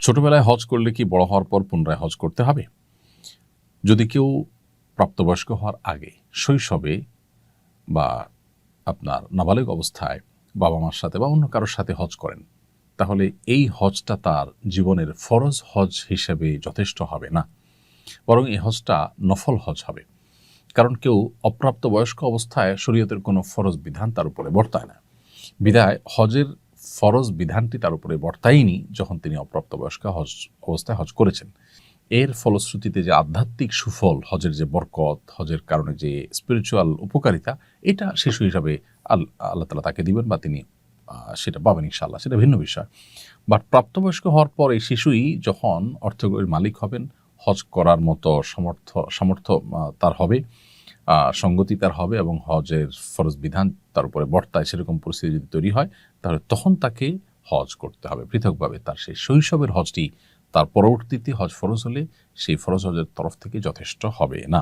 ছোটবেলায় হজ করলে কি বড় হওয়ার পর পুনরায় হজ করতে হবে? যদি কেউ প্রাপ্তবয়স্ক হওয়ার আগে শৈশবে বা আপনার নাবালিক অবস্থায় বাবা মার সাথে বা অন্য কারোর সাথে হজ করেন, তাহলে এই হজটা তার জীবনের ফরজ হজ হিসেবে যথেষ্ট হবে না। বরং এই হজটা নফল হজ হবে। কারণ কেউ অপ্রাপ্ত বয়স্ক অবস্থায় শরীয়তের কোনো ফরজ বিধান তার উপরে বর্তায় না। বিধায় হজের ফরজ বিধানটি তার উপরে বর্তায়নি যখন তিনি অপ্রাপ্তবয়স্ক হজ অবস্থায় হজ করেছেন। এর ফলশ্রুতিতে যে আধ্যাত্মিক সুফল, হজের যে বরকত, হজের কারণে যে স্পিরিচুয়াল উপকারিতা, এটা শিশু হিসাবে আল, আল্লাহ তালা তাকে দিবেন বা তিনি সেটা পাবেন ইনশাল্লাহ সেটা ভিন্ন বিষয়। বাট প্রাপ্তবয়স্ক হওয়ার পর এই শিশুই যখন অর্থকরীর মালিক হবেন, হজ করার মতো সমর্থ, সামর্থ্য তার হবে সঙ্গতি তার হবে এবং হজের ফরজ বিধান তার উপরে বর্তায় সেরকম পরিস্থিতি যদি তৈরি হয়, তাহলে তখন তাকে হজ করতে হবে। পৃথকভাবে তার সেই শৈশবের হজটি তার পরবর্তীতে হজ ফরজ হলে সেই ফরজ হজের তরফ থেকে যথেষ্ট হবে না।